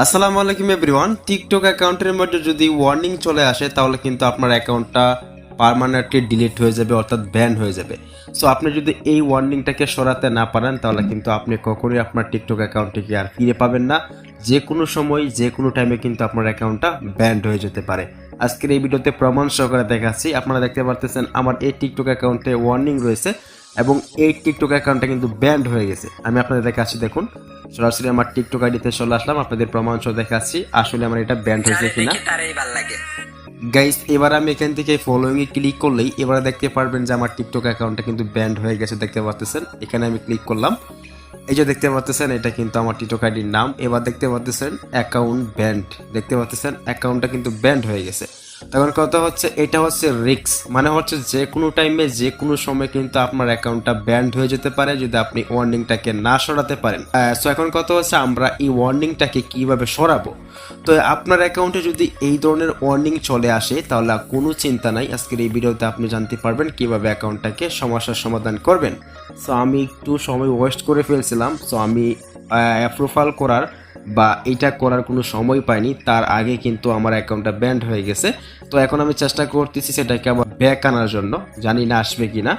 আসসালামু আলাইকুম everyone. TikTok অ্যাকাউন্টের মধ্যে যদি ওয়ার্নিং চলে আসে, তাহলে কিন্তু আপনার অ্যাকাউন্টটা পার্মানেন্টলি ডিলিট হয়ে যাবে, অর্থাৎ ব্যান হয়ে যাবে। সো আপনি যদি এই ওয়ার্নিংটাকে সরাতে না পারেন, তাহলে কিন্তু আপনি কখনোই আপনার টিকটক অ্যাকাউন্টটিকে আর ফিরে পাবেন না। যে কোনো সময়, যে কোনো টাইমে কিন্তু আপনার অ্যাকাউন্টটা ব্যান্ড হয়ে যেতে পারে। আজকের এই ভিডিওতে প্রমাণ সহকারে দেখাচ্ছি। আপনারা দেখতে পারতেছেন, আমার এই টিকটক অ্যাকাউন্টে ওয়ার্নিং রয়েছে এবং এই টিকটক অ্যাকাউন্টটা কিন্তু ব্যান্ড হয়ে গেছে। আমি আপনাদের দেখাচ্ছি, দেখুন। সরাসরি আমার টিকটক আইডিতে চলে আসলাম আপনাদের প্রমাণ সহ দেখাচ্ছি আসলে আমার এটা ব্যান্ড হয়েছে কিনা। গাইস এবার আমি এখান থেকে ফলোইং এ ক্লিক করলেই এবার দেখতে পারবেন যে আমার টিকটক অ্যাকাউন্টটা কিন্তু ব্যান্ড হয়ে গেছে দেখতে পাচ্ছেন এখানে আমি ক্লিক করলাম। এই যে দেখতে পাচ্ছেন এটা কিন্তু আমার টিকটক আইডির নাম। এবার দেখতে পাচ্ছেন অ্যাকাউন্ট ব্যান্ড দেখতে পাচ্ছেন অ্যাকাউন্টটা কিন্তু ব্যান্ড হয়ে গেছে। তখন কথা হচ্ছে, এটা হচ্ছে রিক্স মানে হচ্ছে যে কোনো টাইমে যে কোনো সময় কিন্তু আপনার অ্যাকাউন্টটা ব্যান্ড হয়ে যেতে পারে যদি আপনি ওয়ার্নিংটাকে না সরাতে পারেন। সো এখন কথা হচ্ছে আমরা এই ওয়ার্নিংটাকে কীভাবে সরাবো? তো আপনার অ্যাকাউন্টে যদি এই ধরনের ওয়ার্নিং চলে আসে, তাহলে কোনো চিন্তা নাই। আজকের এই ভিডিওতে আপনি জানতে পারবেন কীভাবে অ্যাকাউন্টটাকে সমস্যার সমাধান করবেন। সো আমি একটু সময় ওয়েস্ট করে ফেলছিলাম। সো আমি অ্যাপ্রুভাল করার বা এটা করার কোনো সময় পাইনি, তার আগে কিন্তু আমার অ্যাকাউন্টটা ব্যান্ড হয়ে গেছে। তো এখন আমি চেষ্টা করতেছি সেটাকে আবার ব্যাক আনার জন্য, জানি না আসবে কিনা।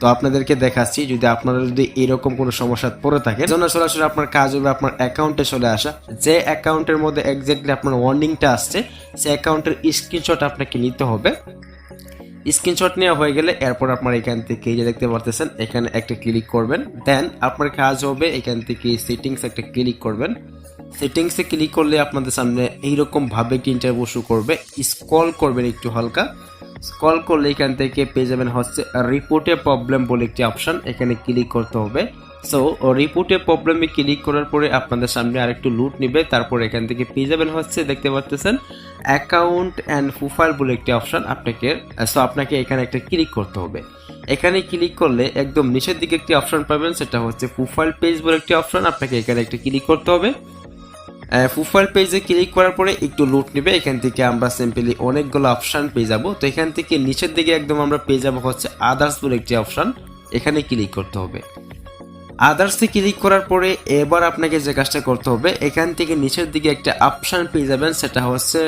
তো আপনাদেরকে দেখাচ্ছি, যদি আপনারা যদি এরকম কোনো সমস্যা পড়ে থাকে জন্য সরাসরি আপনার কাজ হবে আপনার অ্যাকাউন্টে চলে আসা। যে অ্যাকাউন্টের মধ্যে এক্স্যাক্টলি আপনার ওয়ার্নিংটা আসছে, সে অ্যাকাউন্টের স্ক্রিনশট আপনাকে নিতে হবে। স্ক্রিনশট নেওয়া হয়ে গেলে এরপর আপনার এখান থেকে যে দেখতে পারতেছেন, এখানে একটা ক্লিক করবেন। দেন আপনার কাজ হবে এখান থেকে সেটিংস একটা ক্লিক করবেন। সেটিংসে ক্লিক করলে আপনাদের সামনে এইরকম ভাবে একটি ইন্টারভিউ শো করবে। স্ক্রল করবেন একটু হালকা। স্ক্রল করলে এখান থেকে পেয়ে যাবেন হচ্ছে রিপোর্টে প্রবলেম বলে একটি অপশন এখানে ক্লিক করতে হবে। সো রিপোর্টে প্রবলেমে ক্লিক করার পরে আপনাদের সামনে আরেকটু লুট নেবে। তারপর এখান থেকে পেয়ে যাবেন হচ্ছে, দেখতে পাচ্ছেন অ্যাকাউন্ট অ্যান্ড প্রোফাইল বলে একটি অপশন আপনাকে। সো আপনাকে এখানে একটা ক্লিক করতে হবে। এখানে ক্লিক করলে একদম নিচের দিকে একটি অপশন পাবেন। সেটা হচ্ছে প্রোফাইল পেজ বলে একটি অপশন আপনাকে এখানে একটা ক্লিক করতে হবে। প্রোফাইল পেজে ক্লিক করার পরে একটু লুট নেবে। এখান থেকে আমরা সিম্পলি অনেকগুলো অপশন পেয়ে যাব। তো এখান থেকে নিচের দিকে একদম আমরা পেয়ে যাব হচ্ছে আদার্স বলে একটি অপশন এখানে ক্লিক করতে হবে। আদার্সে ক্লিক করার পরে এবার আপনাকে যে কাজটা করতে হবে, এখান থেকে নিচের দিকে একটা অপশন পেয়ে যাবেন, সেটা হচ্ছে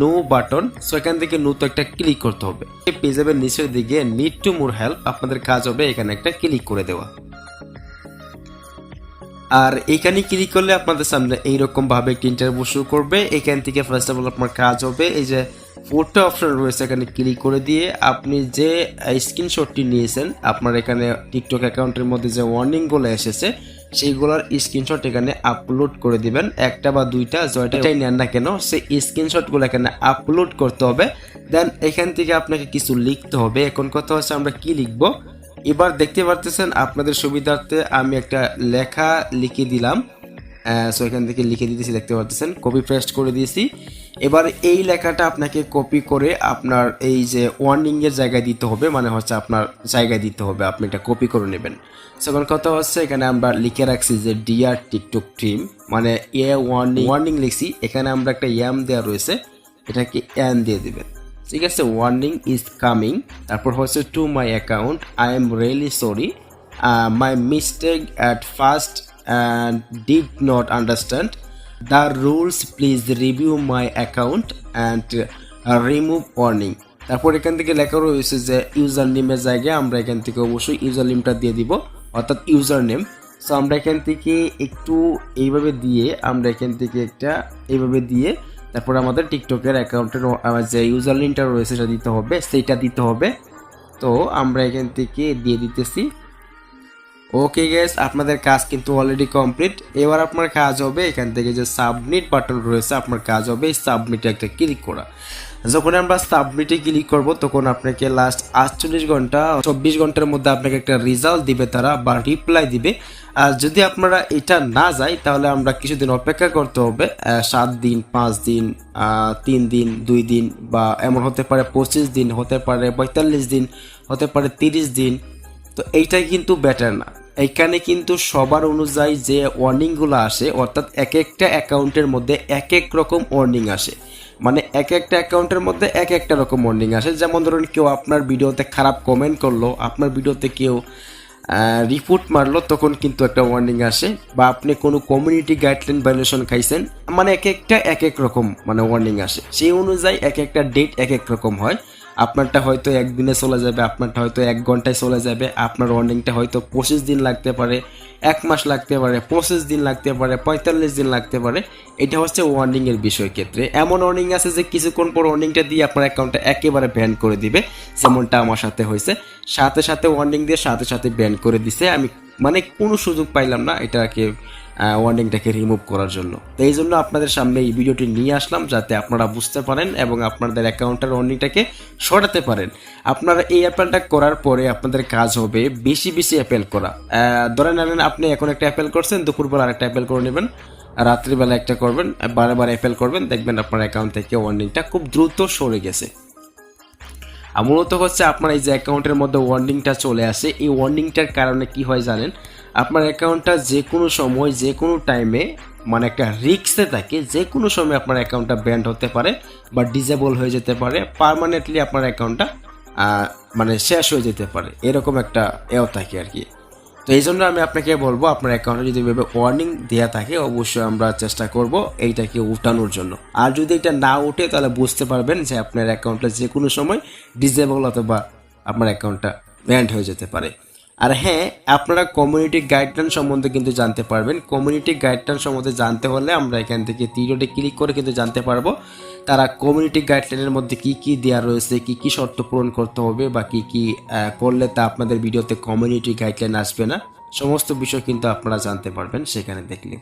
নো বাটন সো এখান থেকে নো তো একটা ক্লিক করতে হবে। পেয়ে যাবেন নিচের দিকে নিড টু মোর হেল্প আপনাদের কাজ হবে এখানে একটা ক্লিক করে দেওয়া। আর এখানে ক্লিক করলে আপনাদের সামনে এইরকম ভাবে একটি ইন্টারভিউ শুরু করবে? এখান থেকে ফার্স্ট অফ অল আপনার কাজ হবে এই যে ফোরটা অপশন রয়েছে এখানে ক্লিক করে দিয়ে আপনি যে স্ক্রিনশটটি নিয়েছেন আপনার এখানে টিকটক অ্যাকাউন্টের মধ্যে যে ওয়ার্নিংগুলো এসেছে সেইগুলোর স্ক্রিনশট এখানে আপলোড করে দিবেন। একটা বা দুইটা জয়টাই নেন না কেন সেই স্ক্রিনশটগুলো এখানে আপলোড করতে হবে। দেন এখান থেকে আপনাকে কিছু লিখতে হবে। এখন কথা হচ্ছে আমরা কি লিখব? এবার দেখতে পারতেছেন আপনাদের সুবিধার্থে আমি একটা লেখা লিখে দিলাম। সো এখান থেকে লিখে দিতেছি, দেখতে পাচ্ছেন কপি পেস্ট করে দিয়েছি। এবার এই লেখাটা আপনাকে কপি করে আপনার এই যে ওয়ার্নিং এর জায়গায় দিতে হবে মানে হচ্ছে আপনার জায়গায় দিতে হবে। আপনি এটা কপি করে নেবেন। সেখানে কথা হচ্ছে, এখানে আমরা লিখে রাখছি যে ডিআর টিকটক টিম মানে এ ওয়ার্নিং ওয়ার্নিং লিখছি। এখানে আমরা একটা ইয়াম দেওয়া রয়েছে, এটাকে এন দিয়ে দিবেন। ঠিক আছে ওয়ার্নিং ইজ কামিং তারপর হচ্ছে to my account I am really sorry my mistake at first and did not understand the rules please review my account and remove warning তারপর এখান থেকে লেখা রয়েছে যে ইউজার নেমের জায়গায় আমরা এখান থেকে অবশ্যই ইউজার নেমটা দিয়ে দিব, অর্থাৎ ইউজার নেম সো আমরা এখান থেকে একটু এইভাবে দিয়ে, আমরা এখান থেকে একটা এইভাবে দিয়ে তারপর আমাদের টিকটকের অ্যাকাউন্টের যে ইউজার লিঙ্কটা রয়েছে, সেটা দিতে হবে, সেইটা দিতে হবে। তো আমরা এখান থেকে দিয়ে দিতেছি। ওকে গেস আপনাদের কাজ কিন্তু অলরেডি কমপ্লিট এবার আপনার কাজ হবে এখান থেকে যে সাবমিট বাটন রয়েছে, আপনার কাজ হবে এই সাবমিটে একটা ক্লিক করা। যখন আমরা সাবমিটে ক্লিক করব, তখন আপনাকে লাস্ট আটচল্লিশ ঘণ্টা, চব্বিশ ঘণ্টার মধ্যে আপনাকে একটা রেজাল্ট দিবে তারা বা রিপ্লাই দিবে। আর যদি আপনারা এটা না যায়, তাহলে আমরা কিছুদিন অপেক্ষা করতে হবে সাত দিন, পাঁচ দিন তিন দিন, দুই দিন বা এমন হতে পারে পঁচিশ দিন, হতে পারে পঁয়তাল্লিশ দিন, হতে পারে তিরিশ দিন। তো এইটাই কিন্তু বেটার না। এখানে কিন্তু সবার অনুযায়ী যে ওয়ার্নিংগুলো আসে, অর্থাৎ এক একটা অ্যাকাউন্টের মধ্যে এক এক রকম ওয়ার্নিং আসে। মানে এক একটা অ্যাকাউন্টের মধ্যে এক একটা রকম ওয়ার্নিং আসে। যেমন ধরুন কেউ আপনার ভিডিওতে খারাপ কমেন্ট করল, আপনার ভিডিওতে কেউ রিপোর্ট মারলো, তখন কিন্তু একটা ওয়ার্নিং আসে। বা আপনি কোনো কমিউনিটি গাইডলাইন ভায়োলেশন খাইছেন মানে এক একটা এক এক রকম মানে ওয়ার্নিং আসে। সেই অনুযায়ী এক একটা ডেট এক এক রকম হয়। আপনারটা হয়তো একদিনে চলে যাবে, আপনারটা হয়তো এক ঘন্টায় চলে যাবে, আপনার ওয়ার্নিংটা হয়তো পঁচিশ দিন লাগতে পারে, এক মাস লাগতে পারে, পঁচিশ দিন লাগতে পারে, পঁয়তাল্লিশ দিন লাগতে পারে, এটা হচ্ছে ওয়ার্নিংয়ের বিষয় ক্ষেত্রে এমন ওয়ার্নিং আছে যে কিছুক্ষণ পর ওয়ার্নিংটা দিয়ে আপনার অ্যাকাউন্টটা একেবারে ব্যান করে দিবে, যেমনটা আমার সাথে হয়েছে। সাথে সাথে ওয়ার্নিং দিয়ে সাথে সাথে ব্যান করে দিছে। আমি মানে কোনো সুযোগ পাইলাম না, এটাকে ওয়ার্নিংটাকে রিমুভ করার জন্য। তো এই জন্য আপনাদের সামনে এই ভিডিওটি নিয়ে আসলাম যাতে আপনারা বুঝতে পারেন এবং আপনাদের অ্যাকাউন্টের ওয়ার্নিংটাকে সরাতে পারেন। আপনারা এই অ্যাপেলটা করার পরে আপনাদের কাজ হবে বেশি বেশি অ্যাপেল করা। ধরে নেন আপনি এখন একটা অ্যাপেল করছেন, দুপুরবেলা আরেকটা অ্যাপেল করে নেবেন, রাত্রিবেলা একটা করবেন বারে বারে অ্যাপেল করবেন, দেখবেন আপনার অ্যাকাউন্ট থেকে ওয়ার্নিংটা খুব দ্রুত সরে গেছে। মূলত হচ্ছে আপনার এই যে অ্যাকাউন্টের মধ্যে ওয়ার্নিংটা চলে আসে, এই ওয়ার্নিংটার কারণে কি হয় জানেন? আপনার অ্যাকাউন্টটা যে কোনো সময় যে কোনো টাইমে মানে একটা রিক্সে থাকে যে কোনো সময় আপনার অ্যাকাউন্টটা ব্যান্ড হতে পারে বা ডিজেবল হয়ে যেতে পারে পার্মানেন্টলি আপনার অ্যাকাউন্টটা মানে শেষ হয়ে যেতে পারে। এরকম একটা এও থাকে আর কি। তো এই জন্য আমি আপনাকে বলব, আপনার অ্যাকাউন্টে যদি এভাবে ওয়ার্নিং দেওয়া থাকে, অবশ্যই আমরা চেষ্টা করব এইটাকে উঠানোর জন্য। আর যদি এটা না উঠে, তাহলে বুঝতে পারবেন যে আপনার অ্যাকাউন্টটা যে কোনো সময় ডিজেবল অথবা আপনার অ্যাকাউন্টটা ব্যান্ড হয়ে যেতে পারে। আর হ্যাঁ আপনারা কমিউনিটি গাইডলাইন সম্বন্ধে কিন্তু জানতে পারবেন। কমিউনিটি গাইডলাইন সম্বন্ধে জানতে হলে আমরা এখান থেকে তিরোটে ক্লিক করে কিন্তু জানতে পারব। তারা কমিউনিটি গাইডলাইনের মধ্যে কি কি দেওয়া রয়েছে, কি কি শর্ত পূরণ করতে হবে বা কি কি করলে তা আপনাদের ভিডিওতে কমিউনিটি গাইডলাইন আসবে না। সমস্ত বিষয় কিন্তু আপনারা জানতে পারবেন, সেখানে দেখলে।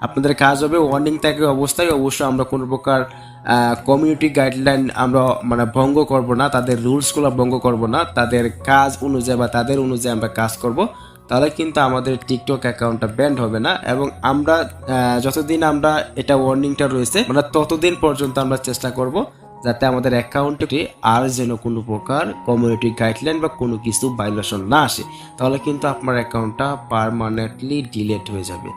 আপনাদের কাজ হবে ওয়ার্নিং থাকে অবস্থায়। অবশ্যই আমরা কোনো প্রকার কমিউনিটি গাইডলাইন আমরা মানে ভঙ্গ করব না, তাদের রুলসগুলো ভঙ্গ করব না, তাদের কাজ অনুযায়ী বা তাদের অনুযায়ী আমরা কাজ করব। তাহলে কিন্তু আমাদের টিকটক অ্যাকাউন্টটা ব্যান্ড হবে না এবং আমরা যতদিন আমরা এটা ওয়ার্নিংটা রয়েছে মানে ততদিন পর্যন্ত আমরা চেষ্টা করব যাতে আমাদের অ্যাকাউন্টে আর যেন কোনো প্রকার কমিউনিটি গাইডলাইন বা কোনো কিছু ভাইলেশন না আসে, তাহলে কিন্তু আপনার অ্যাকাউন্টটা পারমানেন্টলি ডিলেট হয়ে যাবে।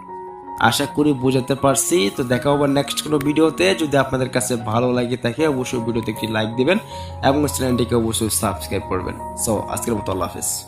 আশা করি বোঝাতে পারছি। তো দেখা হবে নেক্সট কোনো ভিডিওতে যদি আপনাদের কাছে ভালো লাগে থাকে, অবশ্যই ভিডিওতে একটি লাইক দিবেন এবং চ্যানেলটিকে অবশ্যই সাবস্ক্রাইব করবেন। সো আজকের মতো আল্লাহ হাফেজ।